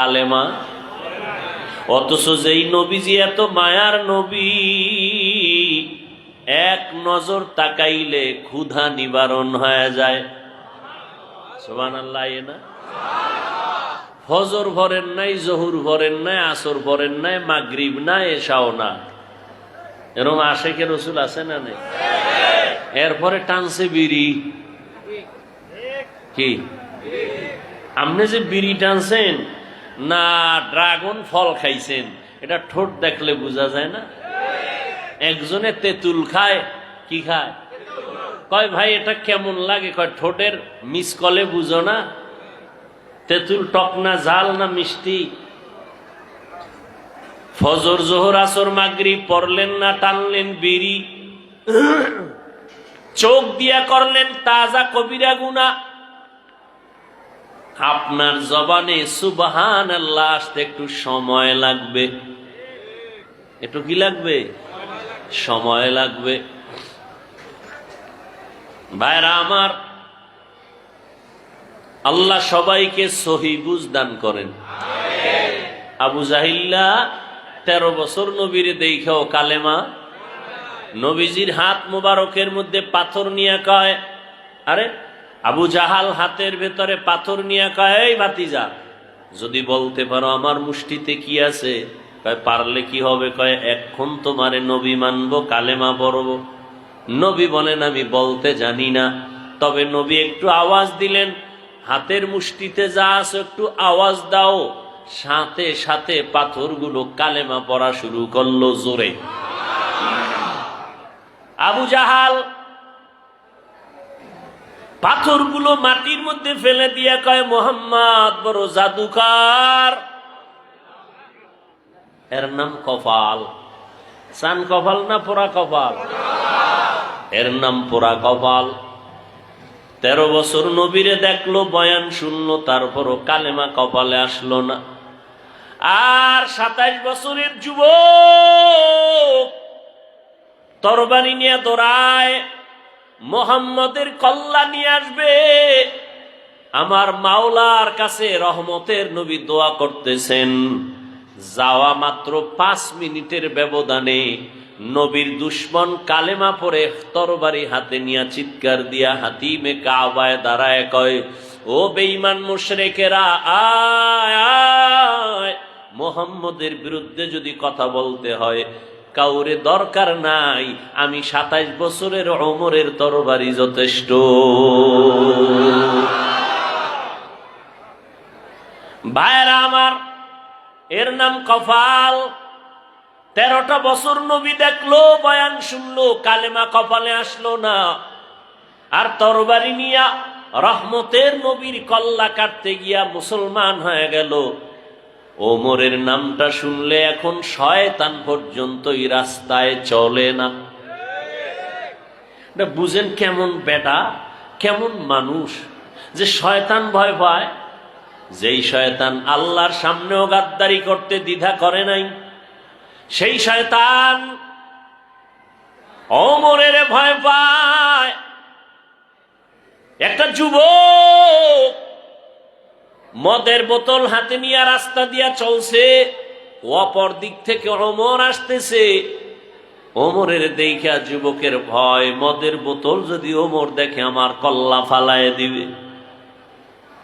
আলেমা। অথচ যেই নবীজি এত মায়ার নবী, এক নজর তাকাইলে ক্ষুধা নিবারণ হয়ে যায়। সোমান না? ফজর ভরেন নাই, জহুর ভরেন নাই, আসর ভরেন নাই, মাগরিব না এসাও না। এরম আশেখে রসুল আছে না নেই? এরপরে টানছে বিড়ি। কি? আপনি যে বিড়ি টানছেন না, ড্রাগন ফল খাইছেন। এটা ঠোঁট দেখলে বোঝা যায় না। একজনে তেঁতুল খায়, কি খায়? কয়, ভাই, এটা কেমন লাগে? কয়, ঠোঁটের মিস কলে বুঝো না। তেঁতুল টক না ঝাল না, মিষ্টি। ফজর, জোহর, আসর মাগরি পড়লেন না, টানলেন বিড়ি। চোখ দিয়া করলেন তাজা কবিরা গুনা আপনার জবানে সুবাহান আল্লাহ আসতে একটু সময় লাগবে। একটু কি লাগবে? সময় লাগবে। ভাইরা আমার, আল্লাহ সবাইকে সহি দান করেন। আবু জাহিল্লা তেরো বছর নবীরে দেখেও কালেমা। নবীজির হাত মোবারকের মধ্যে পাথর নিয়ে কয়, আরে আবু জাহাল হাতের ভেতরে পাথর নিয়ে কয়, এই বাতিজা যদি বলতে পারো আমার মুষ্টিতে কি আছে? কয়, পারলে কি হবে? কয়, এখন তোমারে নবী মানবো, কালেমা পড়ব। নবী বলেন, আমি বলতে জানি না। তবে নবী একটু আওয়াজ দিলেন, হাতের মুষ্টিতে যা আছে একটু আওয়াজ দাও। সাথে সাথে পাথরগুলো কালেমা পড়া শুরু করল জোরে। আবু জাহাল পাথরগুলো মাটির মধ্যে ফেলে দিয়ে কয়, মোহাম্মদ বড় জাদুকার। এর নাম কপাল। সান কপাল না পোড়া কপাল? এর নাম পোড়া কপাল। তেরো বছর নবীরে দেখল, বয়ান শুনলো, তারপরও কালেমা কপালে আসলো না। আর সাতাইশ বছরের যুবক তরবারি নিয়ে দৌড়ায় মোহাম্মদের কল্লা নিয়ে আসবে। আমার মাওলার কাছে রহমতের নবী দোয়া করতেছেন। যাওয়া মাত্র পাঁচ মিনিটের ব্যবধানে নবীর দুশ্মন কালেমা পরে তরবারি হাতে নিয়া চিৎকার দিয়া হাতিমে কাবায় দাঁড়ায় কয়, ও বেঈমান মুশরেকেরা আয় আয়। মোহাম্মদের বিরুদ্ধে যদি কথা বলতে হয় কাউরে দরকার নাই, আমি সাতাইশ বছরের অমরের তরবারি যথেষ্ট। ভাইরা আমার, এর নাম কপাল। তেরোটা বছর নবী দেখল, বয়ান শুনলো, কালেমা কপালে আসলো না। আর তরবারি নিয়া রহমতের নবীর কল্লা কাটতে গিয়া মুসলমান হয়ে গেল। ওমরের নামটা শুনলে এখন শয়তান পর্যন্তই রাস্তায় চলে না। বুঝেন কেমন বেটা, কেমন মানুষ, যে শয়তান ভয় পায়। যেই শয়তান আল্লাহর সামনেও গাদ্দারি করতে দ্বিধা করে নাই, সেই শয়তান অমরের ভয় পায়। একটা যুবক মদের বোতল হাতে নিয়ে রাস্তা দিয়া চলছে। অপর দিক থেকে অমর আসতেছে। ওমরের দেখা যুবকের ভয়, মদের বোতল যদি ওমর দেখে আমার কল্লা ফালায় দিবে।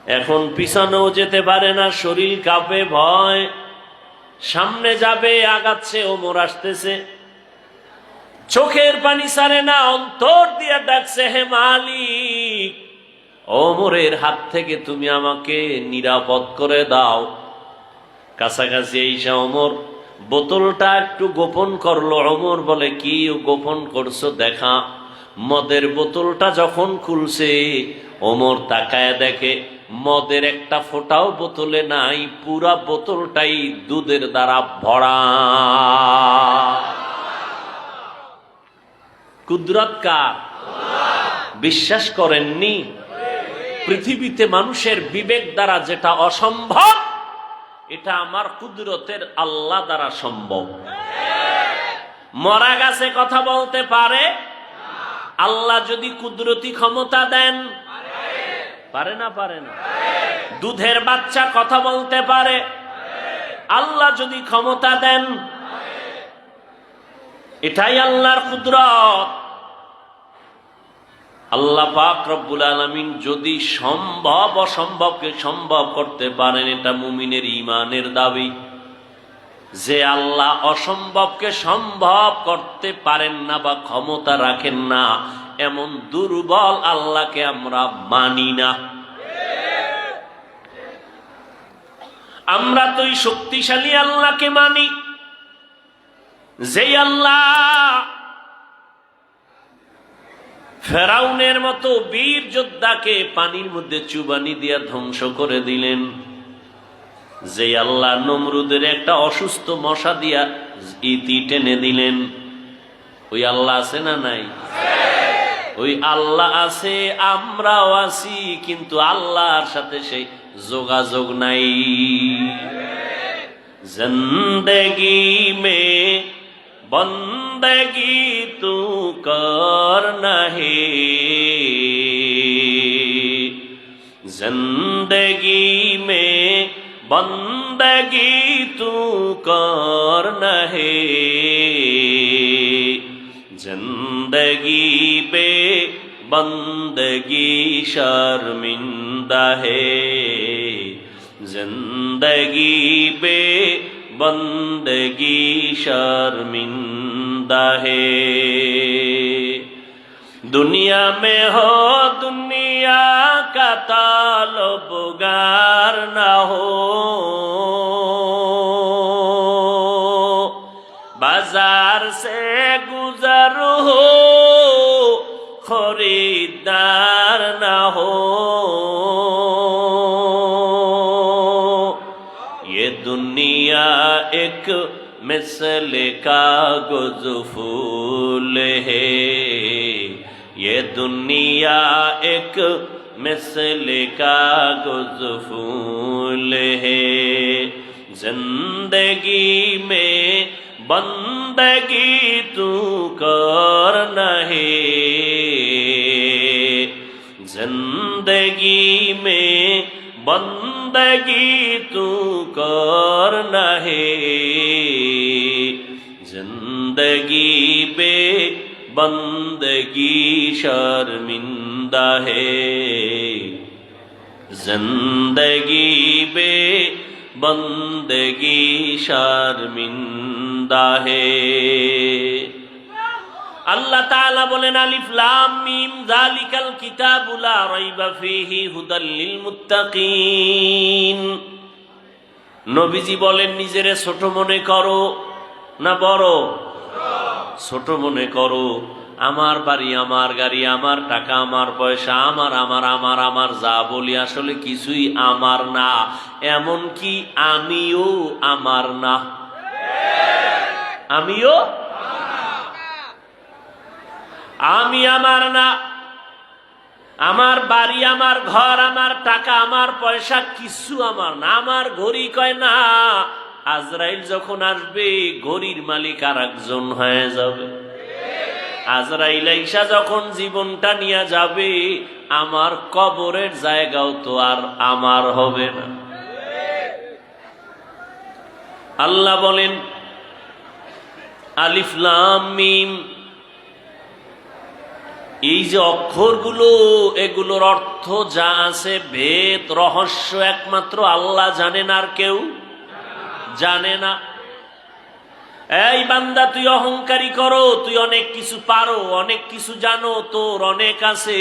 এখন পিছনেও যেতে পারে না, শরীর কাঁপে ভয়। সামনে যাবে, আগাচ্ছে ওমর আসতেছে। চোখের পানি সারে না, অন্তর দিয়া ডাকছে, হে মালিক ওমরের হাত থেকে তুমি আমাকে নিরাপদ করে দাও। কাছাকাছি এইসা অমর, বোতলটা একটু গোপন করল। অমর বলে, কি গোপন করছ? দেখা। মদের বোতলটা যখন খুলছে ওমর তাকায় দেখে, মদের একটা ফোঁটাও বোতলে নাই, পুরা বোতলটাই দুধের দ্বারা ভরা। কুদরত কার? বিশ্বাস করেননি? পৃথিবীতে মানুষের বিবেক দ্বারা যেটা অসম্ভব, এটা আমার কুদরতের আল্লাহ দ্বারা সম্ভব। মরা গাছে কথা বলতে পারে? আল্লাহ যদি কুদরতি ক্ষমতা দেন, পারে না পারে না। দুধের বাচ্চা কথা বলতে পারে? আল্লাহ যদি ক্ষমতা দেন, এটাই আল্লাহর কুদরত। আল্লাহ পাক রব্বুল আলমিন যদি সম্ভব অসম্ভবকে সম্ভব করতে পারেন, এটা মুমিনের ইমানের দাবি। যে আল্লাহ অসম্ভবকে সম্ভব করতে পারেন না বা ক্ষমতা রাখেন না, এমন দুর্বল আল্লাহকে আমরা মানি না। আমরা তো শক্তিশালী আল্লাহকে মানি। যে আল্লাহ ফেরাউনের মতো বীর যোদ্ধাকে পানির মধ্যে চুবানি দিয়া ধ্বংস করে দিলেন। যে আল্লাহ নমরুদের একটা অসুস্থ মশা দিয়া ইতি টেনে দিলেন। ওই আল্লাহ আছে না নাই? ওই আল্লাহ আছে, আমরাও আছি, কিন্তু আল্লাহর সাথে সেই যোগাযোগ নাই। জিন্দগি মে بندگی تو کر نہیں۔ زندگی میں بندگی تو کر نہیں۔ زندگی پہ بندگی شرمندہ ہے۔ زندگی پہ بندگی شرمندہ ہے دنیا میں ہو دنیا کا طالب گار نہ ہو بازار سے گزر ہو خریدار نہ ہو ایک مثل کا گزفول ہے۔ یہ دنیا ایک مثل کا گزفول ہے۔ زندگی میں بندگی تو کر نہیں۔ زندگی میں بندگی تو کر ہے زندگی بے بندگی شرمندہ ہے۔ زندگی بے بندگی شرمندہ ہے۔ আল্লাহ তাআলা বলেন, আলিফ লাম মিম, যালিকাল কিতাবু লা রাইবা ফীহি হুদাল লিল মুত্তাকিন। নবীজি বলেন, নিজেরে ছোট মনে করো না বড়? ছোট মনে করো। আমার বাড়ি আমার গাড়ি, আমার টাকা, আমার পয়সা, আমার আমার আমার আমার, যা বলি আসলে কিছুই আমার না। এমন কি আমিও আমার না। আমিও আমি আমার না, আমার বাড়ি, আমার ঘর, আমার টাকা, আমার পয়সা কিছু আমার না। আমার ঘড়ি কয়, না, আজরাইল যখন আসবে, ঘড়ির মালিক আর একজন হয়ে যাবে। আজরাইল ঈশা যখন জীবনটা নিয়ে যাবে, আমার কবরের জায়গাও তো আর আমার হবে না। আল্লাহ বলেন আলিফলাম মিম এই যে অক্ষরগুলো, এগুলোর অর্থ যা আছে ভেদ রহস্য একমাত্র আল্লাহ জানেন আর কেউ জানে না। এই বান্দা, তুই অহংকারী করো, তুই অনেক কিছু পারো, অনেক কিছু জানো, তোর অনেক আছে।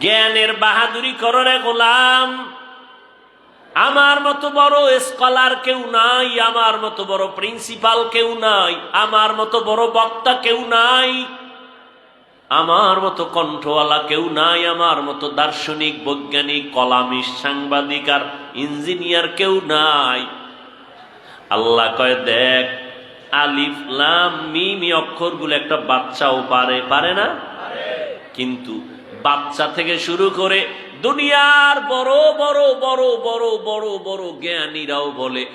জ্ঞানের বাহাদুরি করো রে গোলাম। আমার মতো বড় স্কলার কেউ নাই, আমার মতো বড় প্রিন্সিপাল কেউ নাই, আমার মতো বড় বক্তা কেউ নাই। আমার মতো কণ্ঠওয়ালা কেউ নাই, আমার মতো দার্শনিক, বৈজ্ঞানিক কলামী সাংবাদিক আর ইঞ্জিনিয়ার কেউ নাই। আল্লাহ কয়, দেখ, আলিফ, লাম, মিমি অক্ষর অক্ষরগুলো একটা বাচ্চাও পারে পারে না? কিন্তু বাচ্চা থেকে শুরু করে দুনিয়ার বড় বড় বড় বড় বড় বড় জ্ঞানীরাও বলে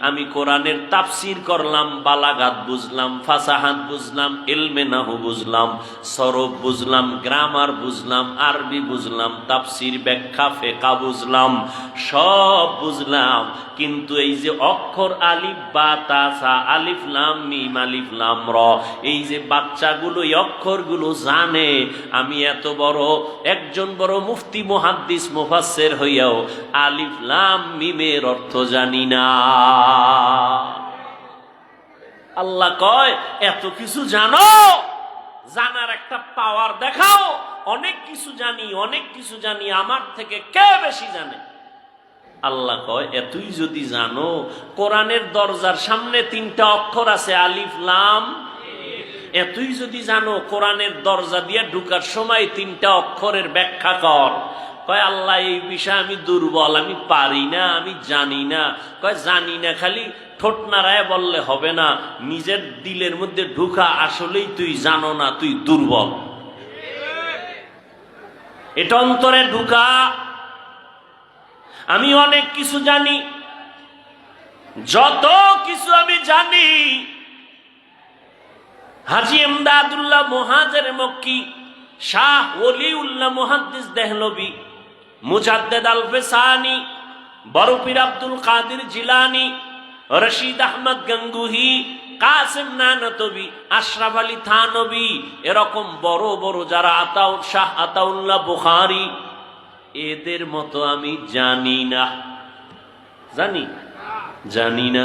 আমি কোরআনের তাফসীর করলাম, বালাগাত বুঝলাম, ফাসাহাত বুঝলাম, ইলমে নাহু বুঝলাম, সরব বুঝলাম, গ্রামার বুঝলাম, আরবি বুঝলাম, তাফসীর ব্যাখ্যা, ফেকা বুঝলাম, সব বুঝলাম। কিন্তু এই যে অক্ষর আলিফ, বা তাসা আলিফ, লাম, মিম, আলিফ, লাম, র, এই যে বাচ্চাগুলো, এই অক্ষরগুলো জানে, আমি এত বড় একজন বড় মুফতি মুহাদ্দিস মুফাসসির হইয়াও আলিফ লাম মিমের অর্থ জানি না। আল্লাহ কয়, এত কিছু জানো? জানার একটা পাওয়ার দেখাও। অনেক কিছু জানি, অনেক কিছু জানি, আমার থেকে কে বেশি জানে? আল্লাহ কয়, এতই যদি জানো, কোরআনের দরজার সামনে তিনটা অক্ষর আছে, আলিফ লাম এতই যদি জানো কোরআনের দরজা দিয়ে ঢুকার সময় তিনটা অক্ষরের ব্যাখ্যা কর। কয়, আল্লাহ, এই বিষয়ে আমি দুর্বল, আমি পারি না, আমি জানি না। কয়, জানি না, খালি ঠোঁট নাড়ায় বললে হবে না। নিজের দিলের মধ্যে ঢুকা, আসলেই তুই জানো না, তুই দুর্বল। এটা অন্তরে ঢুকা। আমি অনেক কিছু জানি, যত কিছু আমি জানি হাজি এমদাদুল্লাহ মহাজের মক্কি শাহ ওলিউল্লাহ মুহাদ্দিস দেহলবি, মুজাদ্দেদ আল ফেসানি বরফির আব্দুল কাদির জিলানি, রশিদ আহমদ গঙ্গুহি, কাসিম নানতবি, আশরাফ আলী থানবি, এরকম বড় বড় যারা আতাউল শাহ, আতাউল্লাহ বুখারি, এদের মতো আমি জানি না। জানি? জানি না।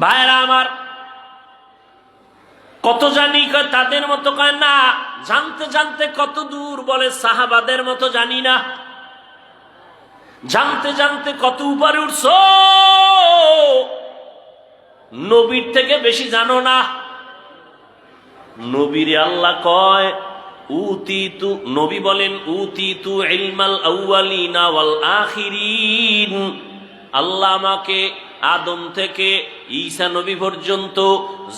ভাইরা আমার কত জানি তাদের মতো কয় না, জানতে জানতে কত দূর বলে সাহাবাদের মতো জানি না। জানতে জানতে কত উপরে উঠছ, নবীর থেকে বেশি জানো না। নবীর আল্লাহ কয় উতি তু নবী বলেন উতি তু ইলমাল আল্লাহ আমাকে আদম থেকে ঈসা নবী পর্যন্ত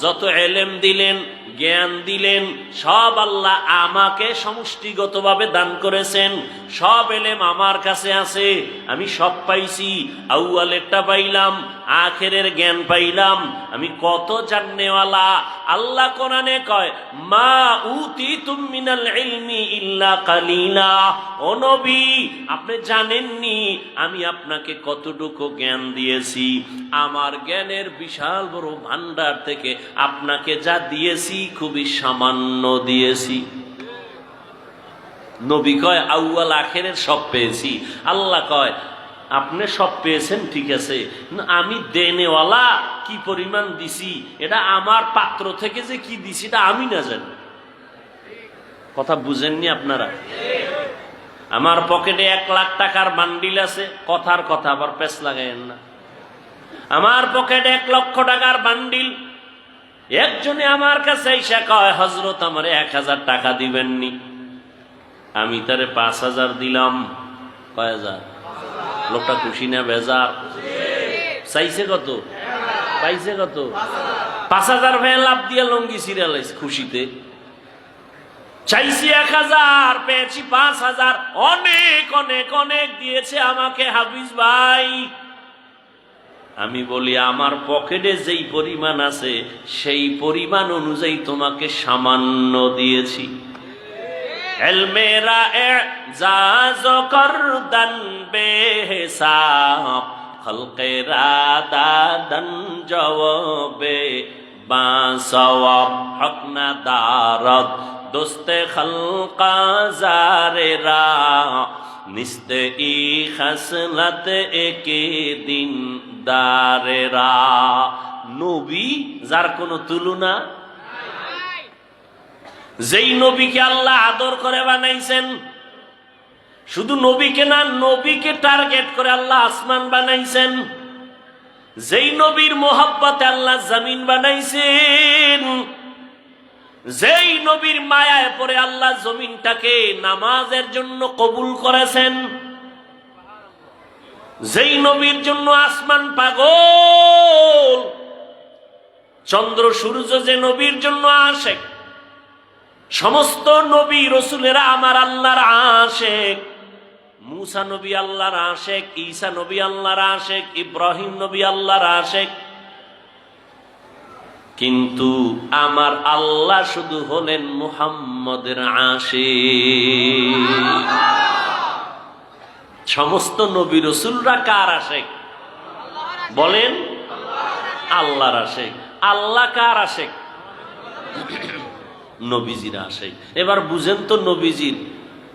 যত এলেম দিলেন, জ্ঞান দিলেন, সব আল্লাহ আমাকে সমষ্টিগতভাবে দান করেছেন। সব এলেম আমার কাছে আছে, আমি সব পাইছি, আউয়ালেরটা পাইলাম, আখেরের জ্ঞান পাইলাম, আমি কত জাননেওয়ালা। আল্লাহ কোরআনে কয়, মা উতি তুমিনাল ইলমি ইল্লা কালিলা। ও নবী, আপনি জানেননি, আমি আপনাকে কতটুকু জ্ঞান দিয়েছি। আমার জ্ঞানের বিশাল বড় ভান্ডার থেকে আপনাকে যা দিয়েছি খুবই সামান্য দিয়েছি। নবী কয়, আউয়াল আখেরের সব পেয়েছি। আল্লাহ কয়, আপনি সব পেয়েছেন, ঠিক আছে। আমি দেনেওয়ালা কি পরিমাণ দিছি? এটা আমার পাত্র থেকে যে কি দিছি, এটা আমি না জানি। কথা বুঝেননি আপনারা? আমার পকেটে এক লাখ টাকার বান্ডিল আছে, কথার কথা আবার পেস লাগাইন না। আমার পকেটে এক লক্ষ টাকার বান্ডিল। একজনে আমার কাছে এসে কয় হজরত আমার এক হাজার টাকা দিবেননি। আমি তারে পাঁচ হাজার দিলাম। কয় হাজার? লোকটা খুশি না বেজার? চাইছে কত? পাইছে কত? পাঁচ হাজার ভাই লাভ দিয়ে লঙ্গি সিরিয়াল খুশিতে। চাইছি এক হাজার, পেয়েছি পাঁচ হাজার। অনেক অনেক অনেক দিয়েছে আমাকে হাফিজ ভাই। আমি বলি, আমার পকেটে যেই পরিমাণ আছে, সেই পরিমাণ অনুযায়ী তোমাকে সামান্য দিয়েছি। জবাবে বাসওয়াব হকনা দারদ, দোস্তে খলকা জারেরা নিস্তে ই খসলত একে দিন দারেরা নবী, যার কোনো তুলনা? যেই নবীকে আল্লাহ আদর করে বানাইছেন, শুধু নবীকে না, নবীকে টার্গেট করে আল্লাহ আসমান বানাইছেন। যেই নবীর মোহাব্বতে আল্লাহ জমিন বানাইছেন, যেই নবীর মায়ায় পরে আল্লাহ জমিনটাকে নামাজের জন্য কবুল করেছেন। যেই নবীর জন্য আসমান পাগল, চন্দ্র সূর্য যে নবীর জন্য আসে, সমস্ত নবী রসুলেরা আমার আল্লাহর আশেক। মুসা নবী আল্লাহর আশেক, ঈসা নবী আল্লাহর আশেক, ইব্রাহিম নবী আল্লাহর আশেক। কিন্তু আমার আল্লাহ শুধু হলেন মুহাম্মদের আশেক। সমস্ত নবী রসুলরা কার আশেক? বলেন, আল্লাহর আশেক। আল্লাহ কার আশেক? নবীজির আশেক। এবার বুঝেন তো নবীজির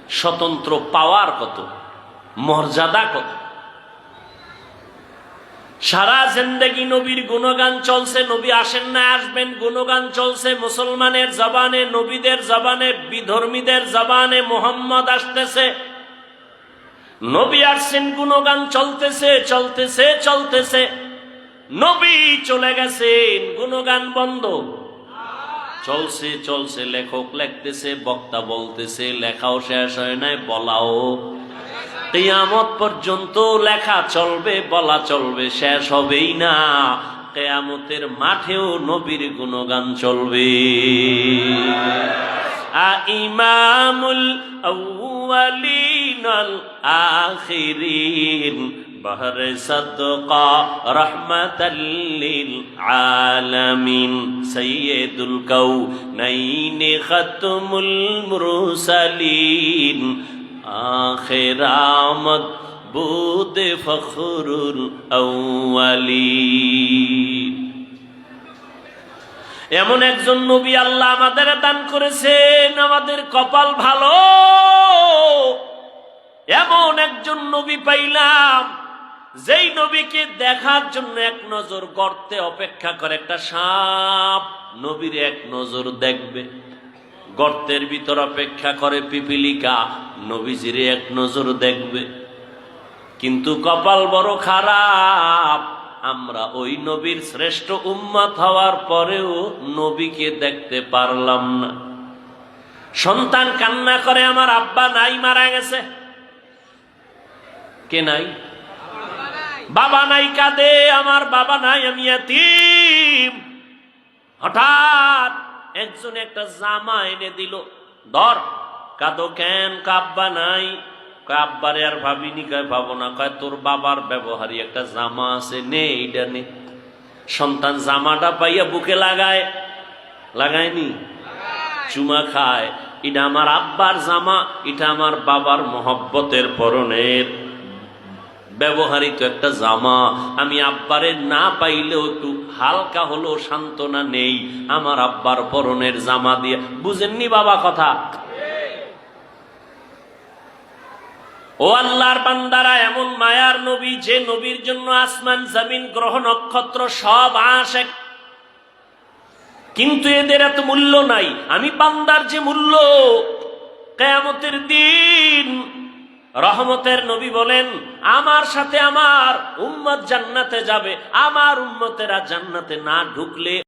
স্বতন্ত্র পাওয়ার কত? মর্যাদা কত? সারা জিন্দগি নবীর গুণগান চলছে, নবী আসেন না, আসবেন। গুণগান চলছে মুসলমানের জবানে, নবীদের জবানে, বিধর্মীদের জবানে, মোহাম্মদ আসতেছে। নবী আসছেন গুণগান চলতেছে চলতেছে চলতেছে। নবী চলে গেছেন গুণগান বন্ধ। চলছে চলছে, লেখক লেখতেছে, বক্তা বলতেছে, লেখাও শেষ হয় নাই, বলাও। কেয়ামত পর্যন্ত লেখা চলবে, বলা চলবে, শেষ হবেই না। কেয়ামতের মাঠেও নবীর গুণগান চলবে। আ ইমামুল আউয়ালিনাল আখিরিন بهر صدقا رحمة للعالمين سيد الكونين ختم المرسلين آخر آمد بود فخر الأولين এমন একজন নবী আল্লাহ আমাদের দান করেছেন আমাদের কপাল ভালো এমন একজন নবী পাইলাম, যেই নবীকে দেখার জন্য এক নজর গর্তে অপেক্ষা করে, একটা সাপ নবীর এক নজর দেখবে। গর্তের ভিতর অপেক্ষা করে পিপিলিকা, নবীজিরে এক নজর দেখবে। কিন্তু কপাল বড় খারাপ, আমরা ওই নবীর শ্রেষ্ঠ উম্মত হওয়ার পরেও নবীকে দেখতে পারলাম না। সন্তান কান্না করে, আমার আব্বা নাই, মারা গেছে। কে নাই? বাবা নাই কাঁদে আমার বাবা নাই আমি এতিম। হঠাৎ একজন একটা জামা এনে দিল ধর কাঁদো কেন? কাব্বা নাই। আব্বারে আর ভাবিনি। কয় ভাবো না। কয় তোর বাবার ব্যবহারী একটা জামা আছে নে এইটা নে। সন্তান জামাটা পাইয়া বুকে লাগায়। লাগায়নি? চুমা খায়। এটা আমার আব্বার জামা এটা আমার বাবার মহব্বতের পরনের ব্যবহারিত একটা জামা। আমি আব্বারে না পাইলেও একটু হালকা হলেও সান্ত্বনা নেই। আমার আব্বার পরনের জামা দিয়ে। বুঝেননি বাবা কথা? ও আল্লাহর বান্দারা, এমন মায়ার নবী যে নবীর জন্য আসমান, জামিন, গ্রহ, নক্ষত্র সব আসে কিন্তু এদের এত মূল্য নাই। আমি বান্দার যে মূল্য, কেয়ামতের দিন রহমতের নবী বলেন আমার সাথে আমার উম্মত জান্নাতে যাবে। আমার উম্মতেরা জান্নাতে না ঢুকলে